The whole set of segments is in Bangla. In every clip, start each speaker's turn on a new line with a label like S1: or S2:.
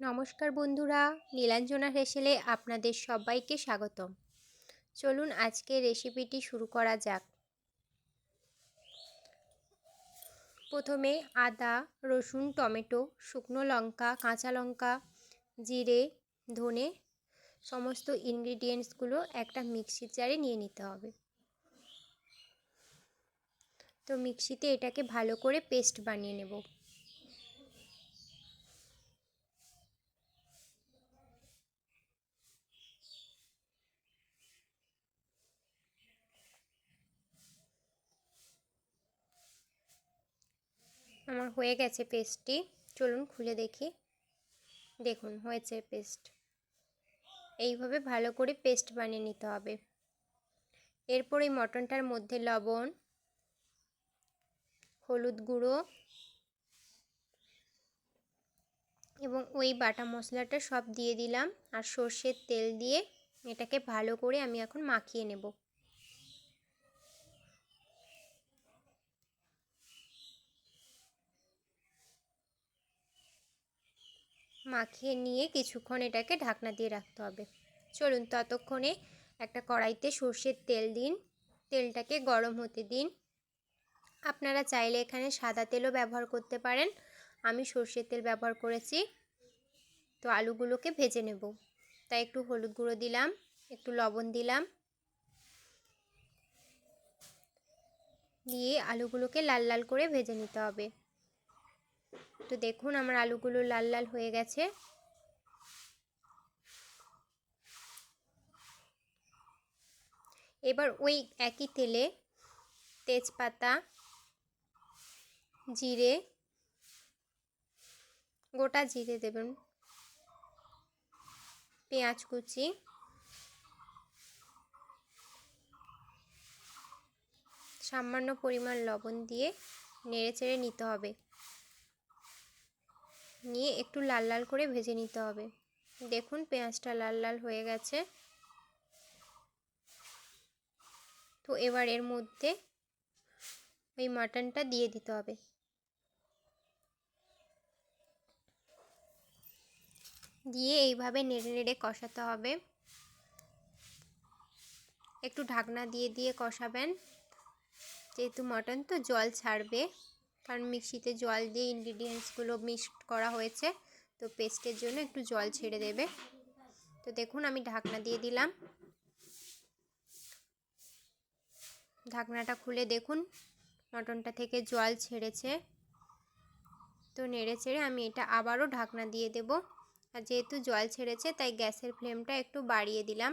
S1: নমস্কার বন্ধুরা, নীলাঞ্জনা হেসেলে আপনাদের সবাইকে স্বাগতম। চলুন আজকে রেসিপিটি শুরু করা যাক। প্রথমে আদা, রসুন, টমেটো, শুকনো লঙ্কা, কাঁচা লঙ্কা, জিরে, ধনে, সমস্ত ইনগ্রিডিয়েন্টসগুলো একটা মিক্সির জারে নিয়ে নিতে হবে। তো মিক্সিতে এটাকে ভালো করে পেস্ট বানিয়ে নেব। আমার হয়ে গেছে পেস্টটি। চলুন খুলে দেখি। দেখুন, হয়েছে পেস্ট। এইভাবে ভালো করে পেস্ট বানিয়ে নিতে হবে। এরপর এই মটনটার মধ্যে লবণ, হলুদ গুঁড়ো এবং ওই বাটা মশলাটা সব দিয়ে দিলাম। আর সর্ষের তেল দিয়ে এটাকে ভালো করে আমি এখন মাখিয়ে নেব। মাখিয়ে নিয়ে কিছুক্ষণ এটাকে ঢাকনা দিয়ে রাখতে হবে। চলুন ততক্ষণে একটা কড়াইতে সর্ষের তেল দিন। তেলটাকে গরম হতে দিন। আপনারা চাইলে এখানে সাদা তেলও ব্যবহার করতে পারেন। আমি সর্ষের তেল ব্যবহার করেছি। তো আলুগুলোকে ভেজে নেব। তাই একটু হলুদ গুঁড়ো দিলাম, একটু লবণ দিলাম। দিয়ে আলুগুলোকে লাল লাল করে ভেজে নিতে হবে। তো দেখুন আমার আলুগুলো লাল লাল হয়ে গেছে। এবার ওই একই তেলে তেজপাতা, জিরে, গোটা জিরে দেবেন, পেঁয়াজ কুচি, সামান্য পরিমাণ লবণ দিয়ে নেড়ে চেড়ে নিতে হবে। নিয়ে একটু লাল লাল করে ভেজে নিতে হবে। দেখুন, পেঁয়াজটা লাল লাল হয়ে গেছে। তো এবার এর মধ্যে ওই মাটনটা দিয়ে দিতে হবে। দিয়ে এইভাবে নেড়ে নেড়ে কষাতে হবে। একটু ঢাকনা দিয়ে দিয়ে কষাবেন। যেহেতু মটন তো জল ছাড়বে। কারণ মিক্সিতে জল দিয়ে ইনগ্রিডিয়েন্টসগুলো মিক্সড করা হয়েছে, তো পেস্টের জন্য একটু জল ছেড়ে দেবে। তো দেখুন, আমি ঢাকনা দিয়ে দিলাম। ঢাকনাটা খুলে দেখুন মটনটা থেকে জল ছেড়েছে। তো নেড়ে ছেড়ে আমি এটা আবারও ঢাকনা দিয়ে দেব। আর যেহেতু জল ছেড়েছে, তাই গ্যাসের ফ্লেমটা একটু বাড়িয়ে দিলাম।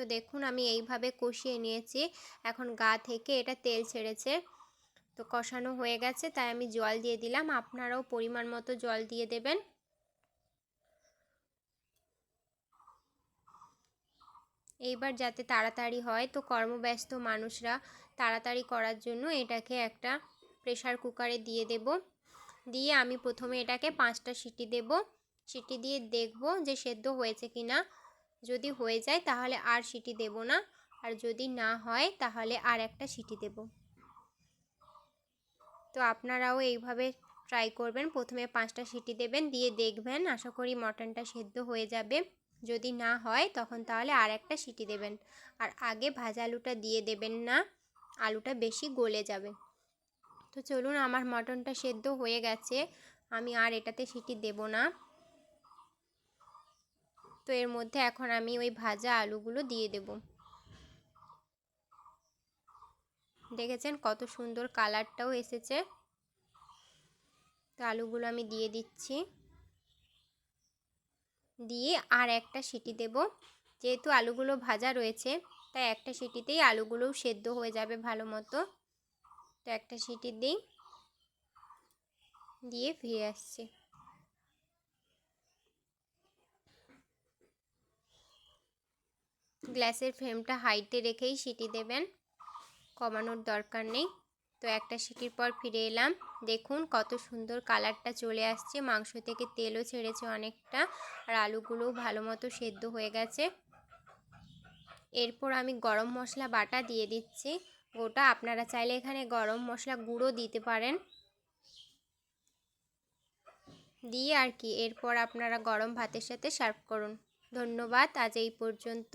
S1: তো দেখুন আমি এইভাবে কষিয়ে নিয়েছি। এখন গা থেকে এটা তেল ছেড়েছে। তো কষানো হয়ে গেছে, তাই আমি জল দিয়ে দিলাম। আপনারাও পরিমাণ মতো জল দিয়ে দেবেন। এইবার যাতে তাড়াতাড়ি হয়, তো কর্মব্যস্ত মানুষরা তাড়াতাড়ি করার জন্য এটাকে একটা প্রেশার কুকারে দিয়ে দেব। দিয়ে আমি প্রথমে এটাকে পাঁচটা সিটি দেব। সিটি দিয়ে দেখব যে সেদ্ধ হয়েছে কি না যদি হয়ে যায় তাহলে আর সিটি দেব না। আর যদি না হয় তাহলে আর একটা সিটি দেব। তো আপনারাও এইভাবে ট্রাই করবেন। প্রথমে পাঁচটা সিটি দেবেন, দিয়ে দেখবেন, আশা করি মটনটা সেদ্ধ হয়ে যাবে। যদি না হয় তখন তাহলে আর একটা সিটি দেবেন। আর আগে ভাজা আলুটা দিয়ে দেবেন না, আলুটা বেশি গলে যাবে। তো চলুন, আমার মটনটা সেদ্ধ হয়ে গেছে। আমি আর এটাতে সিটি দেব না। তো এর মধ্যে এখন আমি ওই ভাজা আলুগুলো দিয়ে দেব। দেখেছেন কত সুন্দর কালারটাও এসেছে। তো আলুগুলো আমি দিয়ে দিচ্ছি। দিয়ে আর একটা সিটি দেব। যেহেতু আলুগুলো ভাজা রয়েছে, তাই একটা সিটিতেই আলুগুলোও সেদ্ধ হয়ে যাবে ভালো মতো। তো একটা সিটি দিই। দিয়ে ফিরে আসছি। গ্যাসের ফ্লেমটা হাইটে রেখেই সিটি দেবেন। কমানোর দরকার নেই। তো একটা সিটির পর ফিরে এলাম। দেখুন কত সুন্দর কালারটা চলে আসছে। মাংস থেকে তেলও ছেড়েছে অনেকটা আর আলুগুলোও ভালো মতো সেদ্ধ হয়ে গেছে। এরপর আমি গরম মশলা বাটা দিয়ে দিচ্ছি। গোটা আপনারা চাইলে এখানে গরম মশলা গুঁড়ো দিতে পারেন। দিয়ে আর কি, এরপর আপনারা গরম ভাতের সাথে সার্ভ করুন। ধন্যবাদ। আজ এই পর্যন্ত।